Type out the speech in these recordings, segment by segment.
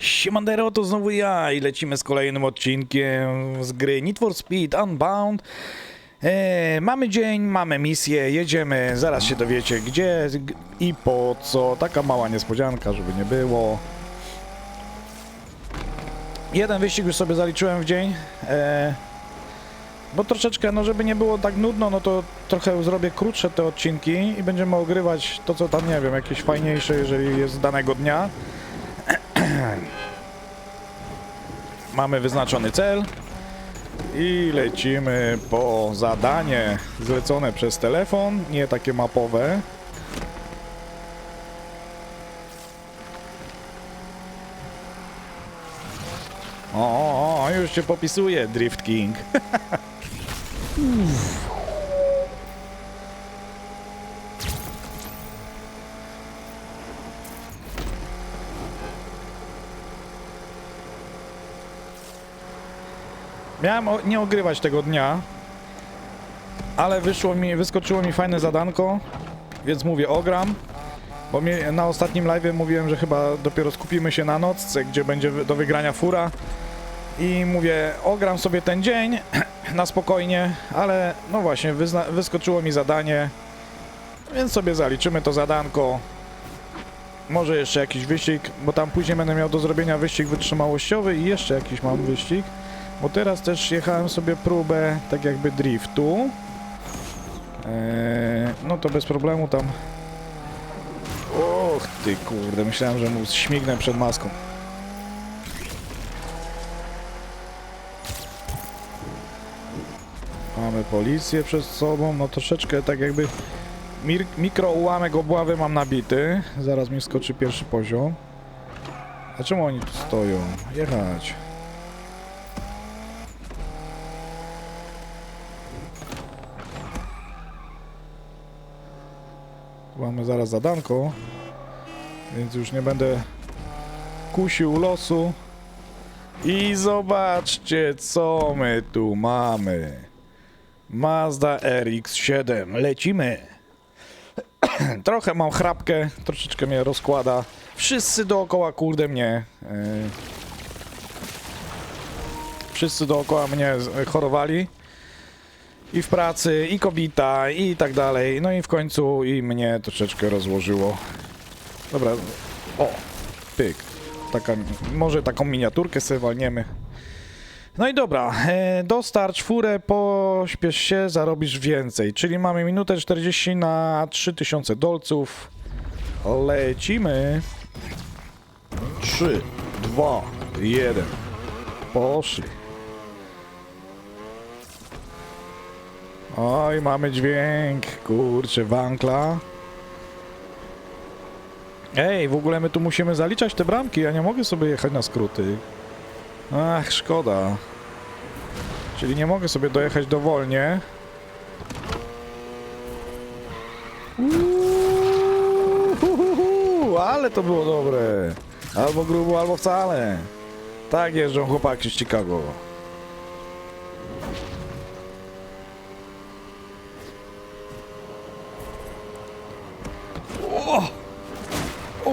Siemandero, to znowu ja i lecimy z kolejnym odcinkiem z gry Need for Speed Unbound. E, mamy dzień, mamy misję, jedziemy, zaraz się dowiecie gdzie i po co. Taka mała niespodzianka, żeby nie było. Jeden wyścig już sobie zaliczyłem w dzień. E, bo troszeczkę, no żeby nie było tak nudno, no to trochę zrobię krótsze te odcinki i będziemy ogrywać to, co tam, nie wiem, jakieś fajniejsze, jeżeli jest danego dnia. Mamy wyznaczony cel i lecimy po zadanie zlecone przez telefon, nie takie mapowe. O, o, o, już się popisuje Drift King. Miałem nie ogrywać tego dnia, ale wyszło mi, wyskoczyło mi fajne zadanko, więc mówię ogram, bo mi, na ostatnim live mówiłem, że chyba dopiero skupimy się na nocce, gdzie będzie do wygrania fura i mówię ogram sobie ten dzień na spokojnie, ale no właśnie wyskoczyło mi zadanie, więc sobie zaliczymy to zadanko. Może jeszcze jakiś wyścig, bo tam później będę miał do zrobienia wyścig wytrzymałościowy i jeszcze jakiś mam wyścig. Bo teraz też jechałem sobie próbę tak jakby driftu. Eee, no to bez problemu tam. Och ty kurde, myślałem, że mu śmignę przed maską. Mamy policję przed sobą, no troszeczkę tak jakby mikro ułamek obławy mam nabity. Zaraz mi skoczy pierwszy poziom. A czemu oni tu stoją? Jechać. Mamy zaraz zadanko, więc już nie będę kusił losu. I zobaczcie, co my tu mamy. Mazda RX-7. Lecimy. Trochę mam chrapkę, troszeczkę mnie rozkłada. Wszyscy dookoła, kurde, mnie. Yy, wszyscy dookoła mnie z- chorowali i w pracy, i kobita, i tak dalej. No i w końcu i mnie troszeczkę rozłożyło. Dobra, o, pyk. Taka, może taką miniaturkę sobie walniemy. No i dobra, e, dostarcz furę, pośpiesz się, zarobisz więcej. Czyli mamy minutę 40 na 3000 dolców. Lecimy. 3, 2, 1. Poszli. Oj, mamy dźwięk, kurczę, wankla. Ej, w ogóle my tu musimy zaliczać te bramki, ja nie mogę sobie jechać na skróty. Ach, szkoda. Czyli nie mogę sobie dojechać dowolnie. Uuuuhu, ale to było dobre. Albo grubo, albo wcale. Tak jeżdżą chłopaki z Chicago.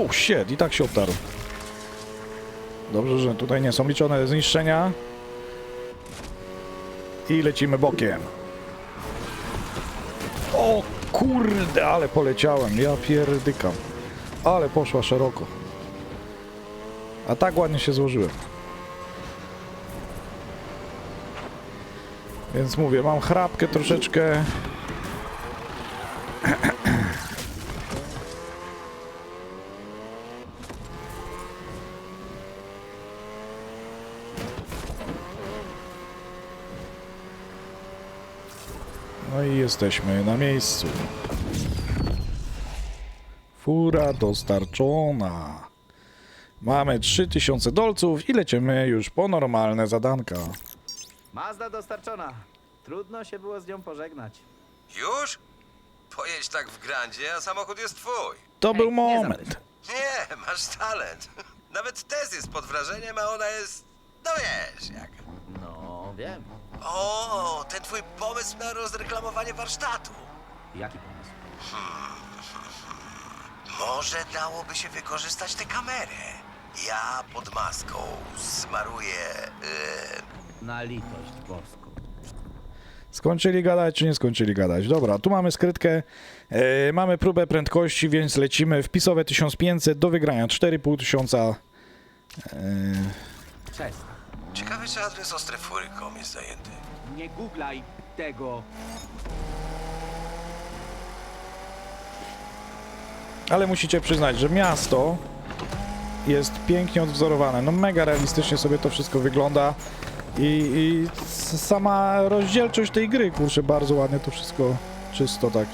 Oh shit, i tak się obtarł. Dobrze, że tutaj nie są liczone zniszczenia. I lecimy bokiem. O kurde, ale poleciałem. Ja pierdykam. Ale poszła szeroko. A tak ładnie się złożyłem. Więc mówię, mam chrapkę troszeczkę. No i jesteśmy na miejscu. Fura dostarczona. Mamy 3000 dolców i lecimy już po normalne zadanka. Mazda dostarczona. Trudno się było z nią pożegnać. Już? Pojedź tak w grandzie, a samochód jest twój. To Ej, był moment. Nie, masz talent. Nawet test jest pod wrażeniem, a ona jest... No wiesz, jak... No, wiem. O, ten twój pomysł na rozreklamowanie warsztatu. Jaki pomysł? Może dałoby się wykorzystać tę kamerę. Ja pod maską smaruję... Yy, Na litość boską. Skończyli gadać, czy nie skończyli gadać? Dobra, tu mamy skrytkę, e, mamy próbę prędkości, więc lecimy. Wpisowe 1500 do wygrania 4,5 tysiąca. E, Przestań. Ciekawe, czy adres ostrefury.com jest zajęty. Nie googlaj tego. ale musicie przyznać, że miasto jest pięknie odwzorowane. No mega realistycznie sobie to wszystko wygląda. I, i sama rozdzielczość tej gry, kurczę, bardzo ładnie to wszystko czysto tak.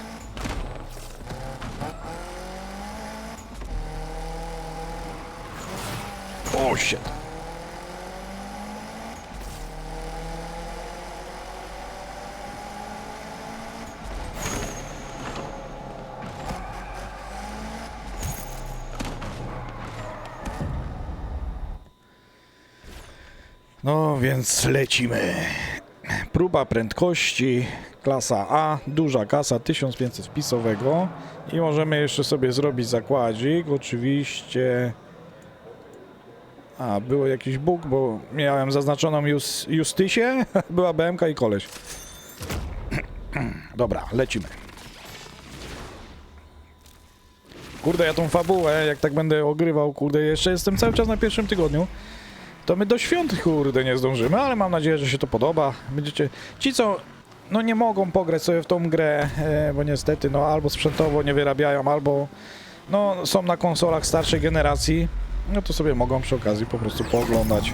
O shit. No więc lecimy. Próba prędkości, klasa A, duża kasa, 1500 wpisowego i możemy jeszcze sobie zrobić zakładzik, oczywiście... A, było jakiś bóg, bo miałem zaznaczoną Jus Justysię, była BMK i koleś. Dobra, lecimy. Kurde, ja tą fabułę, jak tak będę ogrywał, kurde, jeszcze jestem cały czas na pierwszym tygodniu to my do świąt, kurde, nie zdążymy, ale mam nadzieję, że się to podoba. Będziecie... Ci, co no nie mogą pograć sobie w tą grę, e, bo niestety, no albo sprzętowo nie wyrabiają, albo no są na konsolach starszej generacji, no to sobie mogą przy okazji po prostu pooglądać.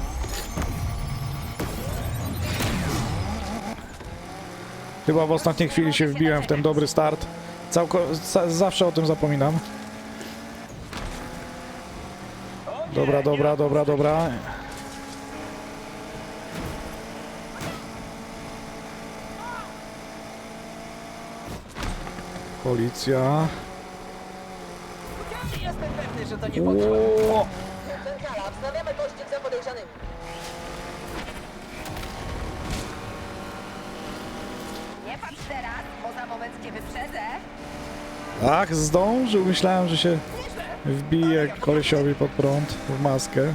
Chyba w ostatniej chwili się wbiłem w ten dobry start. Całko... za- zawsze o tym zapominam. Dobra, dobra, dobra, dobra. Policja. Jestem pewny, że to nie Ło! Centrala, wznawiamy pościg za podejrzanymi. Nie patrz teraz, bo za moment cię wyprzedzę. Ach, zdążył. Myślałem, że się wbije kolesiowi pod prąd w maskę.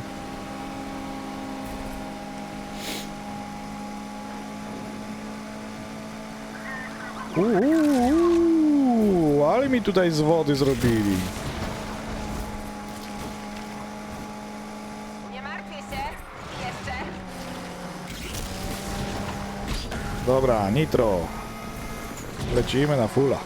Uuu, tutaj z wody zrobili. Nie martwię się. Jeszcze. Dobra, nitro. Lecimy na fulla.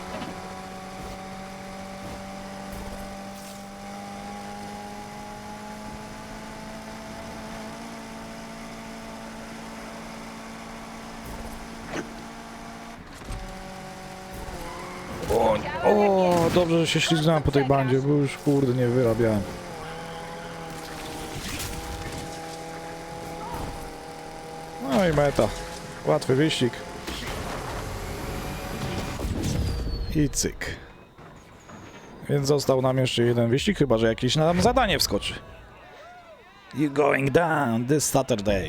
O, o, dobrze, że się ślizgnąłem po tej bandzie, bo już kurde nie wyrabiałem. No i meta. Łatwy wyścig. I cyk. Więc został nam jeszcze jeden wyścig, chyba że jakieś nam zadanie wskoczy. You going down this Saturday.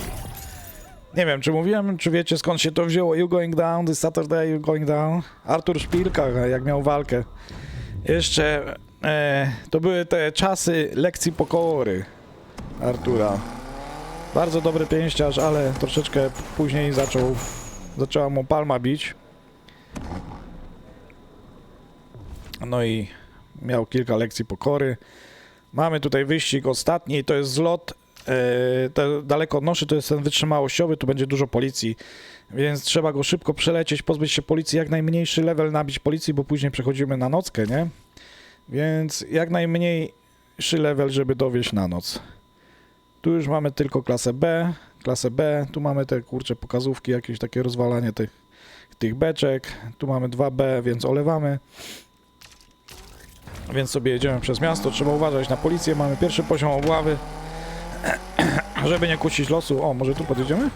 Nie wiem, czy mówiłem, czy wiecie skąd się to wzięło. You going down this Saturday, you going down. Artur Szpilka, jak miał walkę. Jeszcze e, to były te czasy lekcji pokory Artura. Bardzo dobry pięściarz, ale troszeczkę później zaczął, zaczęła mu palma bić. No i miał kilka lekcji pokory. Mamy tutaj wyścig ostatni, to jest zlot daleko od noszy, to jest ten wytrzymałościowy, tu będzie dużo policji, więc trzeba go szybko przelecieć, pozbyć się policji, jak najmniejszy level nabić policji, bo później przechodzimy na nockę, nie? Więc jak najmniejszy level, żeby dowieść na noc. Tu już mamy tylko klasę B, klasę B, tu mamy te kurcze pokazówki, jakieś takie rozwalanie tych, tych beczek, tu mamy 2B, więc olewamy. Więc sobie jedziemy przez miasto, trzeba uważać na policję, mamy pierwszy poziom obławy, żeby nie kusić losu. O, może tu podjedziemy?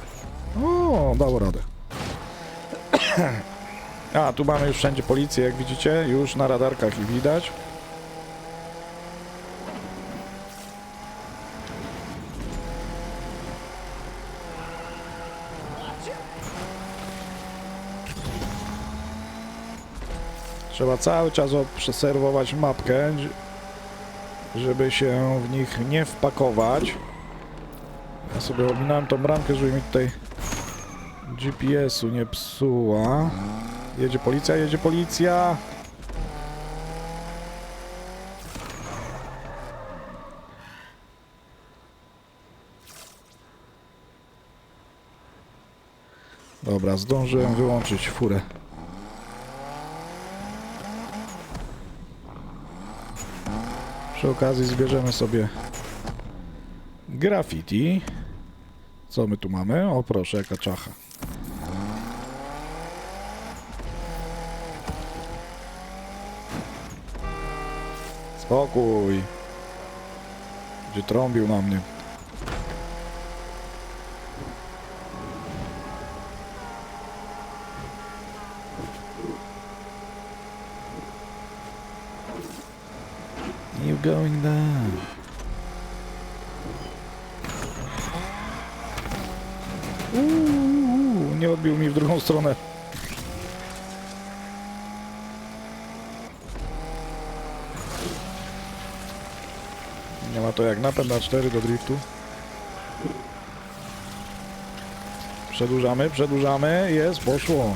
O, dało radę. A, tu mamy już wszędzie policję, jak widzicie, już na radarkach ich widać. Trzeba cały czas przeserwować mapkę, żeby się w nich nie wpakować. Ja sobie ominąłem tą bramkę, żeby mi tutaj GPS-u nie psuła. Jedzie policja, jedzie policja! Dobra, zdążyłem wyłączyć furę. Przy okazji zbierzemy sobie graffiti. Co my tu mamy? O proszę, jaka czacha. Spokój. Gdzie trąbił na mnie. You going down. Nie odbił mi w drugą stronę. Nie ma to jak napęd na 4 do driftu. Przedłużamy, przedłużamy. Jest, poszło.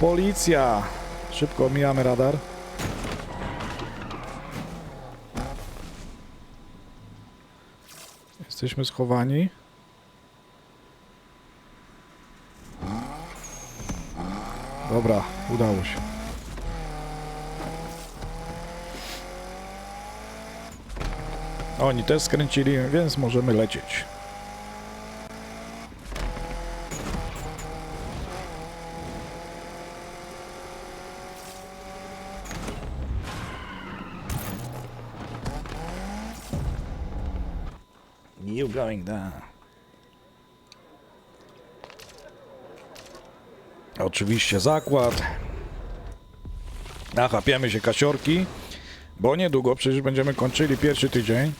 Policja. Szybko omijamy radar. Jesteśmy schowani. Dobra, udało się. Oni też skręcili, więc możemy lecieć. You going down. Oczywiście zakład. Nachapiemy się kasiorki, bo niedługo przecież będziemy kończyli pierwszy tydzień.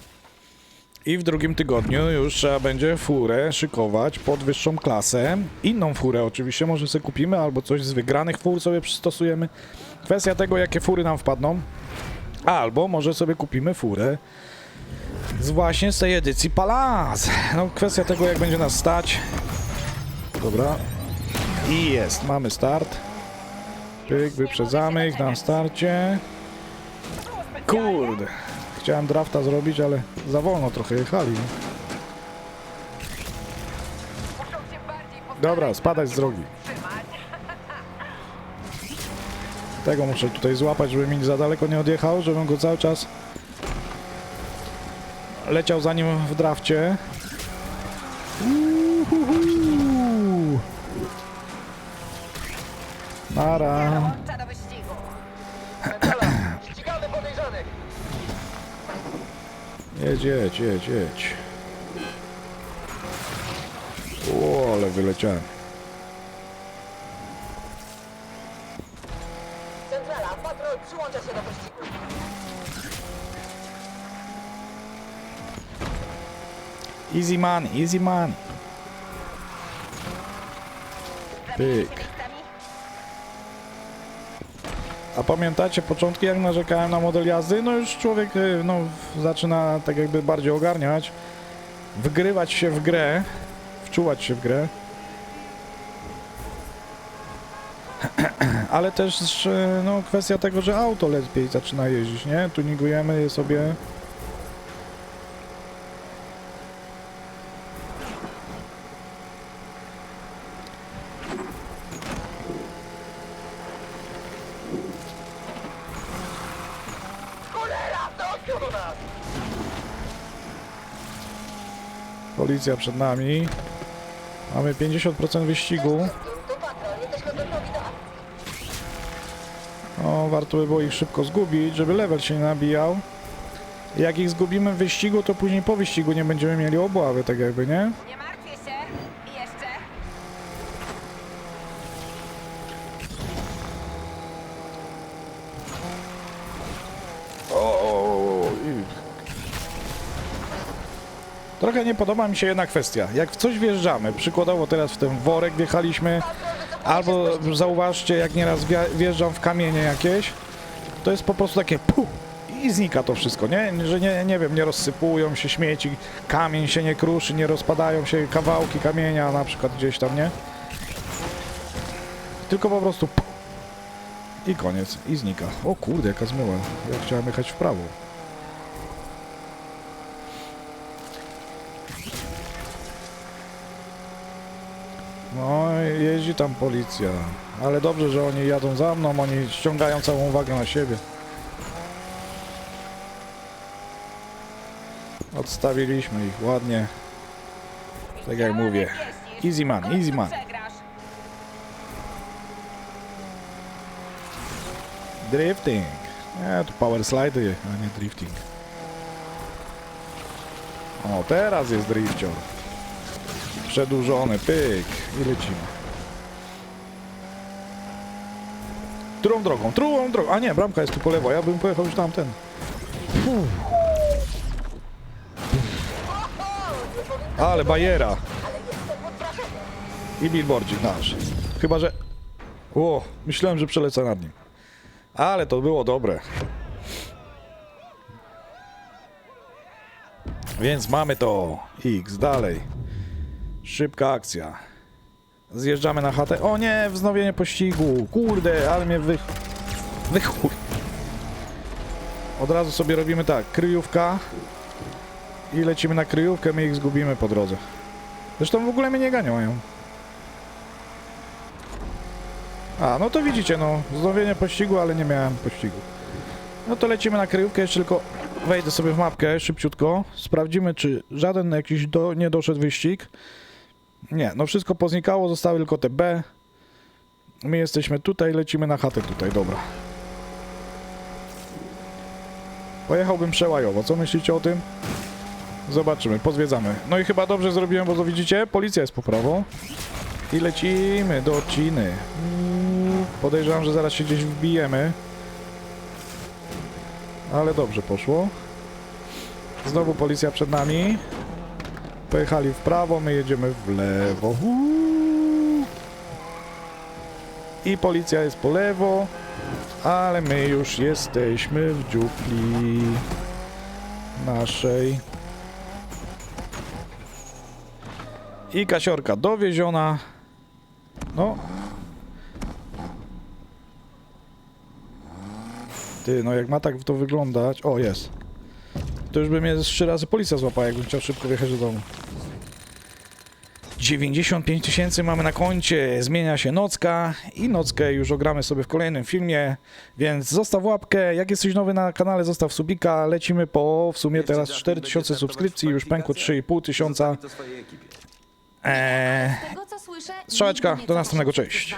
I w drugim tygodniu już trzeba będzie furę szykować pod wyższą klasę. Inną furę oczywiście, może sobie kupimy, albo coś z wygranych fur sobie przystosujemy. Kwestia tego, jakie fury nam wpadną. Albo może sobie kupimy furę z właśnie z tej edycji Palaz. No kwestia tego, jak będzie nas stać. Dobra. I jest, mamy start. Pyk, wyprzedzamy ich na starcie. Kurde. Chciałem drafta zrobić, ale za wolno trochę jechali. no. Dobra, spadać z drogi. Tego muszę tutaj złapać, żeby mi za daleko nie odjechał, żebym go cały czas leciał za nim w drafcie. Uhuhu. Nara. Dołącza do wyścigu. Centrala, ścigamy podejrzanych. Jedź, jedź, jedź, jedź. O, ale wyleciałem. Centrala, patrol przyłącza się do pościgu. Easy money, easy się Pyk. A pamiętacie początki, jak narzekałem na model jazdy? No już człowiek y, no, zaczyna tak jakby bardziej ogarniać, wgrywać się w grę, wczuwać się w grę. Ale też y, no, kwestia tego, że auto lepiej zaczyna jeździć, nie? Tuningujemy je sobie. Cholera, to do nas! Policja przed nami. Mamy 50% wyścigu. No, warto by było ich szybko zgubić, żeby level się nie nabijał. Jak ich zgubimy w wyścigu, to później po wyścigu nie będziemy mieli obławy, tak jakby, nie? Trochę nie podoba mi się jedna kwestia. Jak w coś wjeżdżamy, przykładowo teraz w ten worek wjechaliśmy, albo zauważcie, jak nieraz wjeżdżam w kamienie jakieś, to jest po prostu takie pu i znika to wszystko, nie? Że nie, nie wiem, nie rozsypują się śmieci, kamień się nie kruszy, nie rozpadają się kawałki kamienia na przykład gdzieś tam, nie? Tylko po prostu puk. i koniec, i znika. O kurde, jaka zmyła. Ja chciałem jechać w prawo. No, jeździ tam policja. Ale dobrze, że oni jadą za mną, oni ściągają całą uwagę na siebie. Odstawiliśmy ich ładnie. Tak jak mówię. Easy man, easy man. Drifting. Nie, to power slidy, a nie drifting. O, teraz jest drifcior. Przedłużony, pyk. I lecimy. Którą drogą? Którą drogą? A nie, bramka jest tu po lewo. Ja bym pojechał już tamten. Ale bajera. I billboardzik nasz. Chyba, że... O, myślałem, że przelecę nad nim. Ale to było dobre. Więc mamy to. X, dalej. Szybka akcja. Zjeżdżamy na chatę. O nie, wznowienie pościgu. Kurde, ale mnie wy... Wychuj. Od razu sobie robimy tak. Kryjówka. I lecimy na kryjówkę, my ich zgubimy po drodze. Zresztą w ogóle mnie nie ganiają. A, no to widzicie, no, wznowienie pościgu, ale nie miałem pościgu. No to lecimy na kryjówkę, jeszcze tylko wejdę sobie w mapkę szybciutko. Sprawdzimy, czy żaden jakiś do, nie doszedł wyścig. Nie, no wszystko poznikało, zostały tylko te B. My jesteśmy tutaj, lecimy na chatę tutaj, dobra. Pojechałbym przełajowo, co myślicie o tym? Zobaczymy, pozwiedzamy. No i chyba dobrze zrobiłem, bo to widzicie, policja jest po prawo. I lecimy do odciny. Podejrzewam, że zaraz się gdzieś wbijemy. Ale dobrze poszło. Znowu policja przed nami. Pojechali w prawo, my jedziemy w lewo. I policja jest po lewo, ale my już jesteśmy w dziupli naszej. I kasiorka dowieziona. No. Ty, no jak ma tak to wyglądać... O, jest. To już by mnie trzy razy policja złapała, jakbym chciał szybko wjechać do domu. 95 tysięcy mamy na koncie, zmienia się nocka i nockę już ogramy sobie w kolejnym filmie, więc zostaw łapkę, jak jesteś nowy na kanale zostaw subika, lecimy po w sumie teraz 4000 subskrypcji, już pękło 3,5 tysiąca. Eee, Z tego co słyszę, Strzałeczka, do następnego, cześć.